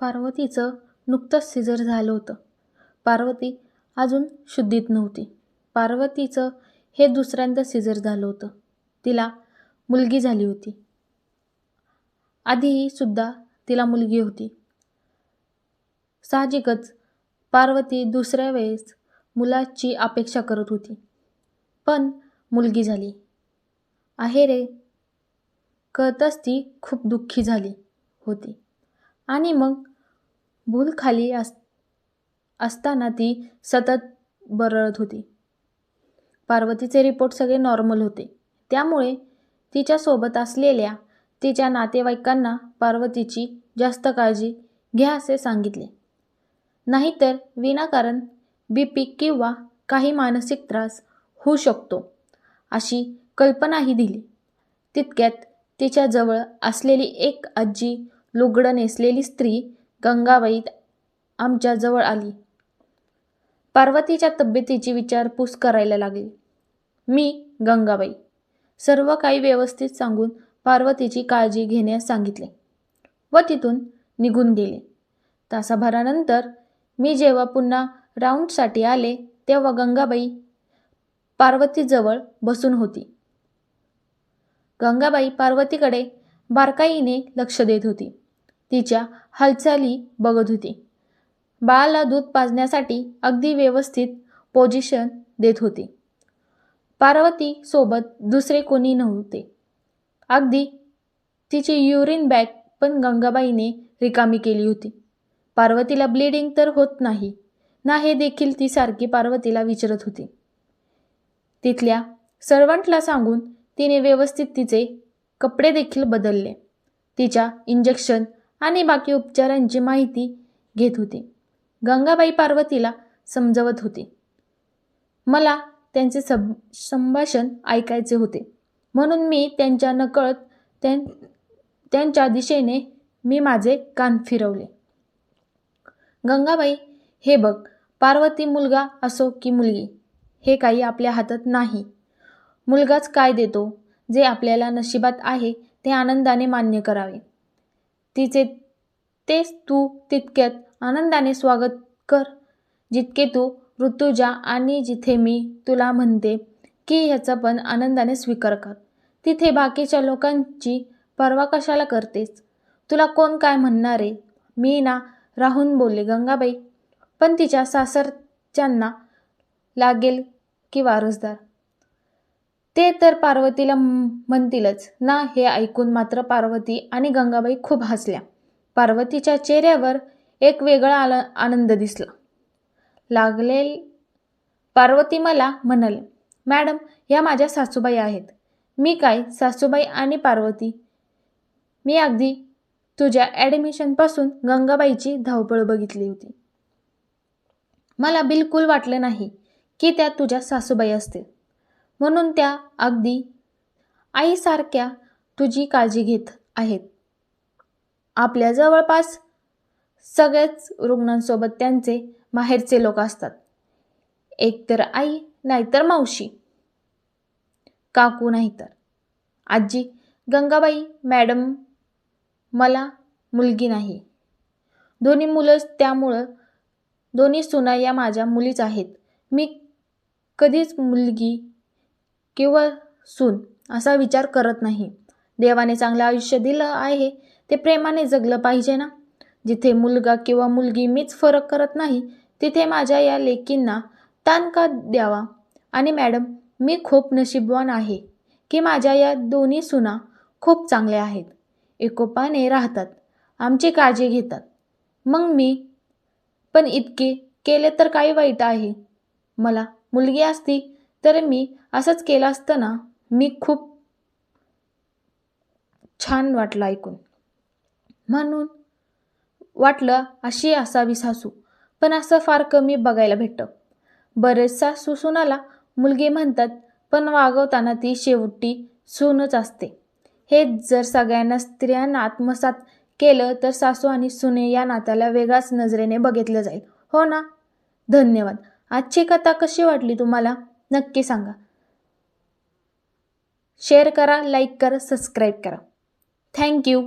पार्वतीचं नुकतंच सिजर झालं होतं. पार्वती अजून शुद्धीत नव्हती. पार्वतीचं हे दुसऱ्यांदा सिजर झालं होतं. तिला मुलगी झाली होती. आधीही सुद्धा तिला मुलगी होती. साहजिकच पार्वती दुसऱ्या वेळेस मुलाची अपेक्षा करत होती. पण मुलगी झाली. आहे रे कळतच ती खूप दुःखी झाली होती. आणि मग भूल खाली अस असताना ती सतत बरळत होती. पार्वतीचे रिपोर्ट सगळे नॉर्मल होते. त्यामुळे तिच्यासोबत असलेल्या तिच्या नातेवाईकांना पार्वतीची जास्त काळजी घ्या असे सांगितले. नाहीतर विनाकारण बी पी किंवा काही मानसिक त्रास होऊ शकतो अशी कल्पनाही दिली. तितक्यात तिच्याजवळ असलेली एक आजी लुगडं नेसलेली स्त्री गंगाबाई आमच्या जवळ आली. पार्वतीच्या तब्येतीची विचारपूस करायला लागली. मी गंगाबाई. सर्व काही व्यवस्थित सांगून पार्वतीची काळजी घेण्यास सांगितले व तिथून निघून गेले. तासाभरानंतर मी जेव्हा पुन्हा राऊंडसाठी आले तेव्हा गंगाबाई पार्वतीजवळ बसून होती. गंगाबाई पार्वतीकडे बारकाईने लक्ष देत होती. तिच्या हालचाली बघत होती. बाळाला दूध पाजण्यासाठी अगदी व्यवस्थित पोजिशन देत होती. पार्वती सोबत दुसरे कोणी नव्हते. अगदी तिची युरिन बॅग पण गंगाबाईने रिकामी केली होती. पार्वतीला ब्लिडिंग तर होत नाही. ना हे देखील ती सारखी पार्वतीला विचारत होती. तिथल्या सर्वंटला सांगून तिने व्यवस्थित तिचे कपडे देखील बदलले. तिच्या इंजेक्शन आणि बाकी उपचारांची माहिती घेत होते. गंगाबाई पार्वतीला समजवत होते. मला त्यांचे सब संभाषण ऐकायचे होते. म्हणून मी त्यांच्या नकळत त्यां त्यांच्या दिशेने मी माझे कान फिरवले. गंगाबाई हे बघ पार्वती मुलगा असो की मुलगी हे काही आपल्या हातात नाही. मुलगाच काय देतो? जे आपल्याला नशिबात आहे ते आनंदाने मान्य करावे. तिचे तेच तू तितक्यात आनंदाने स्वागत कर. जितके तू ऋतुजा आणि जिथे मी तुला म्हणते की ह्याचा पण आनंदाने स्वीकार कर. तिथे बाकीच्या लोकांची पर्वा कशाला करतेस? तुला कोण काय म्हणणार आहे? मी ना राहून बोलले गंगाबाई पण तिच्या सासरच्यांना लागेल की वारसदार? ते तर पार्वतीला म्हणतीलच. ना हे ऐकून मात्र पार्वती आणि गंगाबाई खूप हसल्या. पार्वतीच्या चेहऱ्यावर एक वेगळा आल आनंद दिसला. लागले पार्वती मला म्हणाले मॅडम या माझ्या सासूबाई आहेत. मी काय सासूबाई आणि पार्वती? मी अगदी तुझ्या ॲडमिशनपासून गंगाबाईची धावपळ बघितली होती. मला बिलकुल वाटलं नाही की त्या तुझ्या सासूबाई असतील. म्हणून त्या अगदी आईसारख्या तुझी काळजी घेत आहेत. आपल्या जवळपास सगळ्याच रुग्णांसोबत त्यांचे माहेरचे लोक असतात. एकतर आई नाहीतर मावशी. काकू नाहीतर. आजी गंगाबाई मॅडम मला मुलगी नाही. दोन्ही मुलंच त्यामुळं दोन्ही सुना या माझ्या मुलीच आहेत. मी कधीच मुलगी किंवा सून असा विचार करत नाही. देवाने चांगलं आयुष्य दिलं आहे ते प्रेमाने जगलं पाहिजे ना? जिथे मुलगा किंवा मुलगी मीच फरक करत नाही तिथे माझ्या या लेकींना ताण का द्यावा? आणि मॅडम मी खूप नशीबवान आहे की माझ्या या दोन्ही सुना खूप चांगल्या आहेत. एकोपाने राहतात आमची काळजी घेतात. मग मी? पण इतके केले तर काही वाईट आहे. मला मुलगी असती तर मी असंच केलं असतं ना मी खूप छान वाटलं ऐकून. म्हणून वाटलं अशी असावी सासू. पण असं फार कमी बघायला भेटतं. बरेचसा सासू मुलगी म्हणतात पण वागवताना ती शेवटी सूनच असते. हे जर सगळ्यांना स्त्रियांना आत्मसात केलं तर सासू आणि सुने या नात्याला वेगळ्याच नजरेने बघितलं जाईल. हो ना? धन्यवाद. आजची कथा कशी वाटली तुम्हाला? नक्की सांगा. शेअर करा लाईक करा सबस्क्राईब करा. थँक्यू